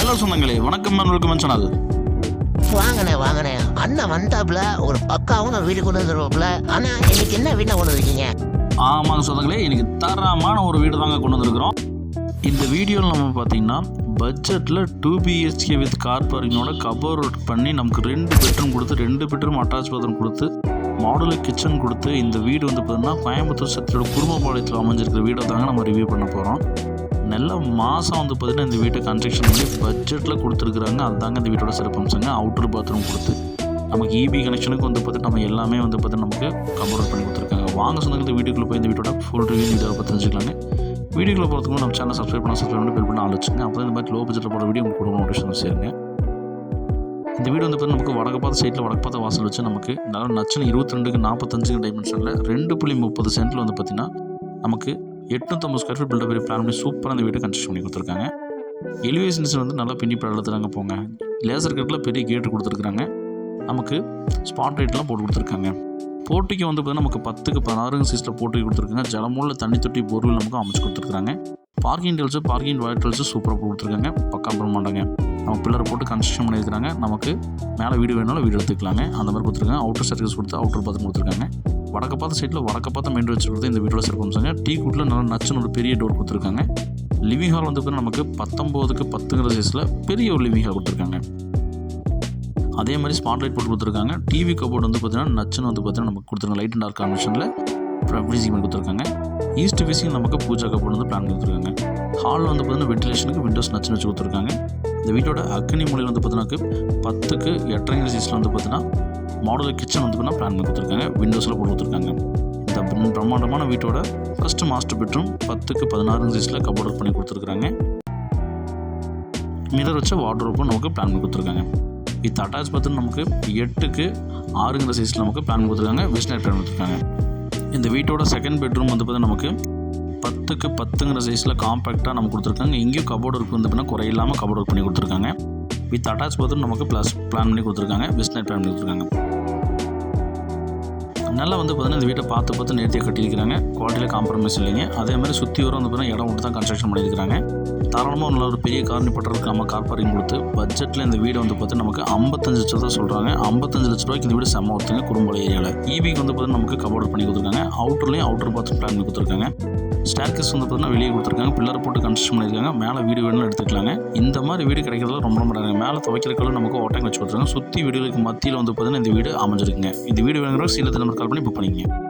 Hello சொந்தங்களே வணக்கம் welcome channel வாங்கண்ணே வாங்கண்ணே அண்ணன் வந்தாப்புல ஒரு பக்காவும் வீடு கொண்டு வந்துருவாப்புல. ஆனா இன்னைக்கு என்ன வீட்டை கொண்டு வந்திருக்கீங்க? ஆமாங்க சொந்தங்களே இன்னைக்கு தரமான ஒரு வீடு தாங்க கொண்டு வந்திருக்கிறோம். இந்த வீடியோவில் நம்ம பார்த்தீங்கன்னா பட்ஜெட்டில் டூ பிஹெச்கே வித் கார் பார்க்கிங்கோட கபோர் ஒர்க் பண்ணி நமக்கு ரெண்டு பெட்ரூம் கொடுத்து ரெண்டு பெட்ரூம் அட்டாச் பாத்ரூம் கொடுத்து மாடுலர் கிச்சன் கொடுத்து இந்த வீடு வந்து பார்த்தீங்கன்னா கோயம்புத்தூர் சத்தியோட குடும்பபாளையத்தில் அமைஞ்சிருக்கிற வீடை தாங்க நம்ம ரிவ்யூ பண்ண போகிறோம் நல்ல மாதம் வந்து பார்த்தீங்கன்னா இந்த வீட்டை கன்ஸ்ட்ரக்ஷன் பண்ணி பட்ஜெட்டில் கொடுத்துருக்குறாங்க. அதுதாங்க இந்த வீட்டோட சிறப்பம்சங்க அவுட்டர் பாத்ரூம் கொடுத்து நமக்கு இபி கனெக்ஷனுக்கு வந்து பார்த்துட்டு நம்ம எல்லாமே வந்து பார்த்து நமக்கு கம்ப்யூட்டர் பண்ணி கொடுத்துருக்காங்க. வாங்க சொந்தங்கள் இந்த வீட்டுக்குள்ளே போய் இந்த வீட்டோட ஃபுல் ரிவ்யூ இதை பார்த்து தெரிஞ்சுக்கலாங்க. வீடியோக்குள்ள போகிறதுக்கு நம்ம சேனல் சப்ஸ்கிரைப் பண்ண சப்ஸ்கிரைப் பண்ணி பெல் பண்ண ஆலோசிங்க அப்போ இந்த மாதிரி லோ பட்ஜெட்டில் போட வீடியோ உங்களுக்கு கொடுக்கணும் நோட்டிஃபிகேஷன் சேருங்க. இந்த வீடு வந்து பார்த்து நமக்கு வடக்கு பார்த்த சைட்டில் வடக்கு பார்த்த வாசல் வச்சு நமக்கு நல்லா நச்சுன்னு இருபத்தி ரெண்டுக்கு நாற்பத்தஞ்சு டைமென்ஷனில் ரெண்டு புள்ளி முப்பது சென்ட்டில் வந்து பார்த்திங்கன்னா நமக்கு எட்நூற்றம்பது ஸ்கொயர் ஃபீட் பில்டப் பிளான் பண்ணி சூப்பராக அந்த வீட்டை கன்ஸ்ட்ரக்ஷன் பண்ணி கொடுத்துருக்காங்க. எலிவேஷன்ஸ் வந்து நல்லா பின்னி படத்துலாங்க போங்க. லேசர் கட்டில் பெரிய கேட்டு கொடுத்துருக்குறாங்க. நமக்கு ஸ்பாட் லைட்லாம் போட்டு கொடுத்துருக்காங்க. போட்டிக்கு வந்து பார்த்தீங்கன்னா நமக்கு பத்துக்கு பதினாறு சீஸில் போட்டி கொடுத்துருக்காங்க. ஜலமூல தண்ணி தொட்டி பொருள் நமக்கு அமைச்சு கொடுத்துருக்காங்க பார்க்கிங் டெல்ஸு பார்க்கிங் வாய்டல்ஸு சூப்பராக கொடுத்துருக்காங்க கொடுத்துருக்காங்க. பக்கா பிரம்மாண்டங்க. நம்ம பில்லரை போட்டு கன்ஸ்ட்ரக்ஷன் பண்ணியிருக்கிறாங்க. நமக்கு மேலே வீடு வேணாலும் வீடு எடுத்துக்கலாங்க. அந்த மாதிரி கொடுத்துருக்காங்க. அவுட்டர் சர்வீஸ் கொடுத்து அவுட்டர் பாத்ரூம் கொடுத்துருக்காங்க. வடக்க பார்த்த சைட்டில் வடக்க பார்த்த மெயின் ரோட் கொடுத்து இந்த வீட்டோட சிறப்பம்சங்க. டீ கூட்டில் நல்லா நச்சுன்னு ஒரு பெரிய டோர் கொடுத்துருக்காங்க. லிவிங் ஹால் வந்து நமக்கு பத்தொம்போதுக்கு பத்துங்கிற சைஸில் பெரிய ஒரு லிவிங் ஹால் கொடுத்துருக்காங்க. அதே மாதிரி ஸ்பாட் லைட் போட்டு கொடுத்துருக்காங்க. டிவி கபோர்டு வந்து பார்த்தீங்கன்னா நச்சுன்னு வந்து பார்த்தீங்கன்னா நமக்கு கொடுத்துருக்காங்க. லைட் அண்ட் டார்க் காம்பினேஷனில் ஃப்ரீசிங் பண்ணி கொடுத்துருக்காங்க. ஈஸ்ட் ஃபேஸிங் நமக்கு பூஜா கபோர்டு வந்து பிளான் கொடுத்துருக்காங்க. ஹாலில் வந்து பார்த்தீங்கன்னா வென்டிலேஷனுக்கு விண்டோஸ் நச்சுன்னு வச்சு கொடுத்துருக்காங்க. இந்த வீட்டோட அக்னி மூலையில் வந்து பார்த்தீங்கன்னா பத்துக்கு எட்டரை சைஸில் வந்து பார்த்தீங்கன்னா மாடல் கிச்சன் வந்து பார்த்தீங்கன்னா பிளான் பண்ணி கொடுத்துருக்காங்க. விண்டோஸில் போட்டு கொடுத்துருக்காங்க. இந்த பிரம்மாண்டமான வீட்டோட ஃபஸ்ட்டு மாஸ்டர் பெட்ரூம் பத்துக்கு பதினாறு சைஸில் கபோர்ட் பண்ணி கொடுத்துருக்காங்க. மிரர் வச்ச வார்ட்ரோப்பும் நமக்கு பிளான் பண்ணி கொடுத்துருக்காங்க. வித் அட்டாச் பார்த்து நமக்கு எட்டுக்கு ஆறுங்கிற சைஸில் நமக்கு பிளான் கொடுத்துருக்காங்க. வெஸ்டர்ன் பிளான் கொடுத்துருக்காங்க. இந்த வீட்டோட செகண்ட் பெட்ரூம் வந்து பார்த்தீங்கன்னா நமக்கு பத்துக்கு பத்துங்கிற சைஸில் காம்பேக்டாக நமக்கு கொடுத்துருக்காங்க. இங்கேயும் கபோர்டு ஒர்க் வந்து பார்த்தீங்கன்னா குறையில்லாமல் கபோர்டு ஒர்க் பண்ணி கொடுத்துருக்காங்க. வித் அட்டாச் பார்த்து நமக்கு ப்ளஸ் பிளான் பண்ணி கொடுத்துருக்காங்க. வெஸ்டர்ன் பிளான் பண்ணி கொடுத்துருக்காங்க. நல்லா வந்து பார்த்தீங்கன்னா இந்த வீட்டை பார்த்து பார்த்து நேர்த்தியாக கட்டியிருக்கிறாங்க. குவாலிட்டியில் காம்ப்ரமைஸ் இல்லைங்க. அதே மாதிரி சுற்றி வர வந்து பார்த்தீங்கன்னா இடம் விட்டு தான் கன்ஸ்ட்ரக்ஷன் பண்ணியிருக்காங்க தாராளமாக நல்ல ஒரு பெரிய கார் நிப்பட்டருக்கு நம்ம கார் பார்க்கிங் கொடுத்து பட்ஜெட்டில் இந்த வீடு வந்து பார்த்து நமக்கு ஐம்பத்தஞ்சு லட்சம் தான் சொல்கிறாங்க ஐம்பத்தஞ்சு லட்ச ரூபாய்க்கு இந்த வீடு செம்ம ஒருத்தங்க குடும்ப ஏரியாவில் ஈபிக்கு வந்து பார்த்தீங்கன்னா நமக்கு கபோர்ட் பண்ணி கொடுத்துருக்காங்க. அவுட்டர்லேயும் அவுட்டர் பாத்ரூம் பிளான் பண்ணி கொடுத்துருக்காங்க வந்து பார்த்தீங்கன்னா வெளியே கொடுத்துருக்காங்க. பில்லர் போட்டு கன்ஸ்ட்ரக்ஷன் பண்ணியிருக்காங்க. மேலே வீடு வேணும் எடுத்துக்கலாங்க. இந்த மாதிரி வீடு கிடைக்கிறதுல ரொம்ப ரொம்ப ரேருங்க மேலே துவைக்கிற நமக்கு ஓட்டம் வச்சு கொடுத்துருக்காங்க. சுற்றி வீடுகளுக்கு மத்தியில் வந்து பார்த்தீங்கன்னா இந்த வீடு அமைஞ்சிருக்குங்க. இந்த வீடு வேணுங்கிற சீலத்தில் நம்பர் கால் பண்ணி புக் பண்ணிக்கங்க.